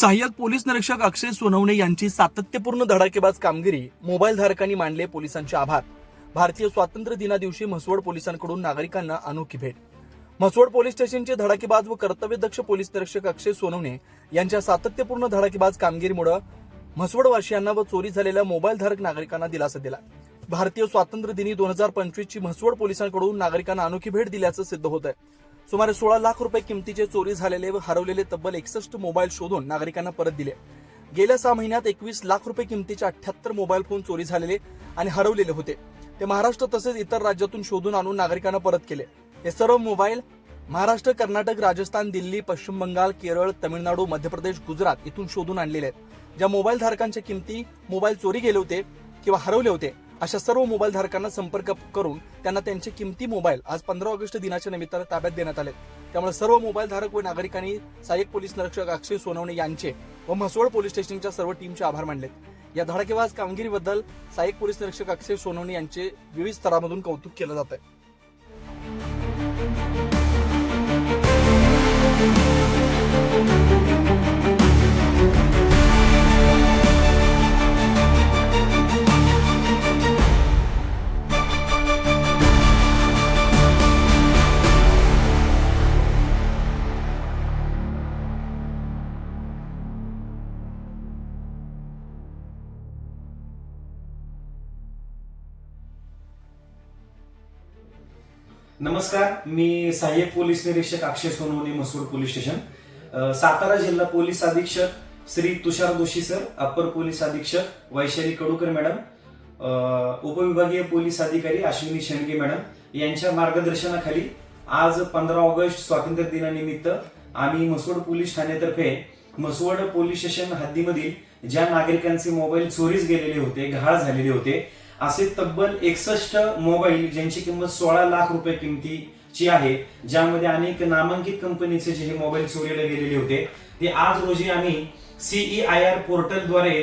सहाय्यक पोलीस निरीक्षक अक्षय सोनवणे यांची सातत्यपूर्ण धडाकेबाज कामगिरी मोबाईल धारकांनी मांडले पोलिसांचे आभार. भारतीय स्वातंत्र्य दिना दिवशी म्हसवड पोलिसांकडून नागरिकांना अनोखी भेट. म्हसवड पोलीस स्टेशनचे धडाकेबाज व कर्तव्यदक्ष पोलीस निरीक्षक अक्षय सोनवणे यांच्या सातत्यपूर्ण धडाकेबाज कामगिरीमुळे म्हसवडवासियांना व चोरी झालेल्या मोबाईल धारक नागरिकांना दिलासा दिला. भारतीय स्वातंत्र्य दिनी दोन हजार पंचवीस ची म्हसवड पोलिसांकडून नागरिकांना अनोखी भेट दिल्याचं सिद्ध होत आहे सुमारे सोळा लाख रुपये किमतीचे चोरी झालेले व हरवलेले तब्बल एकसष्ट मोबाईल शोधून नागरिकांना परत दिले. गेल्या सहा महिन्यात एकवीस लाख रुपये किमतीचे अठ्याहत्तर मोबाईल फोन चोरी झालेले आणि हरवलेले होते. ते महाराष्ट्र तसेच इतर राज्यातून शोधून आणून नागरिकांना परत केले. हे सर्व मोबाईल महाराष्ट्र कर्नाटक राजस्थान दिल्ली पश्चिम बंगाल केरळ तमिळनाडू मध्य प्रदेश गुजरात इथून शोधून आणलेले आहेत. ज्या मोबाईल धारकांच्या किमती मोबाईल चोरी गेले होते किंवा हरवले होते अशा सर्व मोबाईल धारकांना संपर्क करून त्यांना त्यांचे किमती मोबाईल आज पंधरा ऑगस्ट दिनाच्या निमित्तानं ताब्यात देण्यात आले त्यामुळे सर्व मोबाईल धारक व नागरिकांनी सहाय्यक पोलीस निरीक्षक अक्षय सोनवणे यांचे व म्हसवड पोलीस स्टेशनच्या सर्व टीमचे आभार मानलेत. या धडाकेबाज कामगिरीबद्दल सहाय्यक पोलीस निरीक्षक अक्षय सोनवणे यांचे विविध स्तरामधून कौतुक केलं जात आहे नमस्कार मी सहाय्यक पोलीस निरीक्षक अक्षय सोनवणे मसूर पोलीस स्टेशन. सातारा जिल्हा पोलीस अधीक्षक Shri Tushar Doshi sir upper police अधीक्षक वैशाली कडूकर मॅडम उपविभागीय पोलीस अधिकारी अश्विनी शेंडगे मॅडम यांच्या मार्गदर्शनाखाली आज पंधरा ऑगस्ट स्वातंत्र्य दिनानिमित्त आम्ही मसवड पोलीस ठाण्यातर्फे मसवड पोलीस स्टेशन हद्दीमधील ज्या नागरिकांचे मोबाईल चोरीस गेलेले होते घाळ झालेले होते असे तब्बल एकसष्ट मोबाईल ज्यांची किंमत सोळा लाख रुपये किमतीची आहे ज्यामध्ये अनेक नामांकित कंपनीचे जे हे मोबाईल चोरीला गेलेले होते ते आज रोजी आम्ही सीई आय आर पोर्टलद्वारे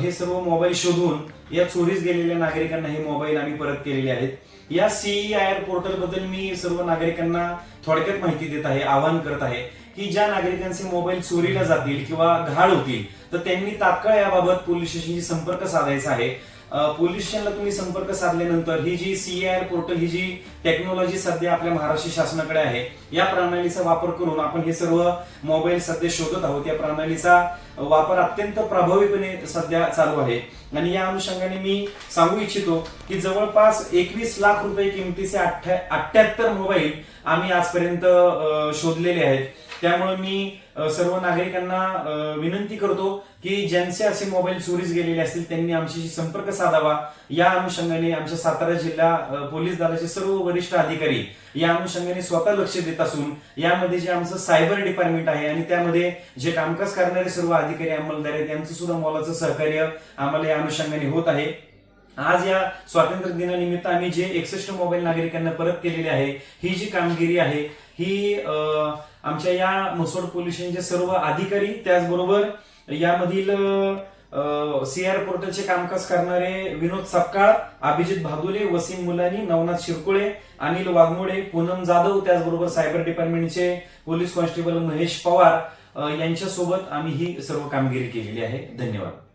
हे सर्व मोबाईल शोधून या चोरीस गेलेल्या नागरिकांना हे मोबाईल आम्ही परत केलेले आहेत. या सीई आय आर पोर्टलबद्दल मी सर्व नागरिकांना थोडक्यात माहिती देत आहे आवाहन करत आहे की ज्या नागरिकांचे मोबाईल चोरीला जातील किंवा घाळ होतील तर त्यांनी तात्काळ याबाबत पोलीस स्टेशनशी संपर्क साधायचा आहे. पोलीस स्टेशनला तुम्ही संपर्क साधल्यानंतर ही जी सीआर पोर्टल ही जी टेक्नॉलॉजी सध्या आपल्या महाराष्ट्र शासनाकडे आहे या प्रणालीचा वापर करून आपण हे सर्व मोबाईल सध्या शोधत आहोत. या प्रणालीचा वापर अत्यंत प्रभावीपणे सध्या चालू आहे. आणि या अनुषंगाने मी सांगू इच्छितो की जवळपास एकवीस लाख रुपये किमतीचे अठ्ठ्याहत्तर मोबाईल आम्ही आजपर्यंत शोधलेले आहेत. त्यामुळे मी सर्व नागरिकांना विनंती करतो की ज्यांचे असे मोबाईल चोरीस गेलेले असतील त्यांनी आमच्याशी संपर्क साधावा. या अनुषंगाने आमच्या सातारा जिल्हा पोलीस दलाचे सर्व वरिष्ठ अधिकारी या अनुषंगाने स्वतः लक्ष देत असून यामध्ये जे आमचं सायबर डिपार्टमेंट आहे आणि त्यामध्ये जे कामकाज करणारे सर्व अधिकारी अंमलदार आहेत यांचं सुद्धा मोलाचं सहकार्य आम्हाला या अनुषंगाने होत आहे. आज या स्वातंत्र्य दिनानिमित्त आम्ही जे एकसष्ट मोबाईल नागरिकांना परत केलेले आहे ही जी कामगिरी आहे ही आमच्या या मसोड पोलीस स्टेशनचे सर्व अधिकारी त्याचबरोबर यामधील सीआर पोर्टलचे कामकाज करणारे विनोद सपकाळ अभिजित भादुले वसीम मुलानी नवनाथ शिरकुळे अनिल वाघमोडे पूनम जाधव त्याचबरोबर सायबर डिपार्टमेंटचे पोलीस कॉन्स्टेबल महेश पवार यांच्यासोबत आम्ही ही सर्व कामगिरी केलेली आहे. धन्यवाद.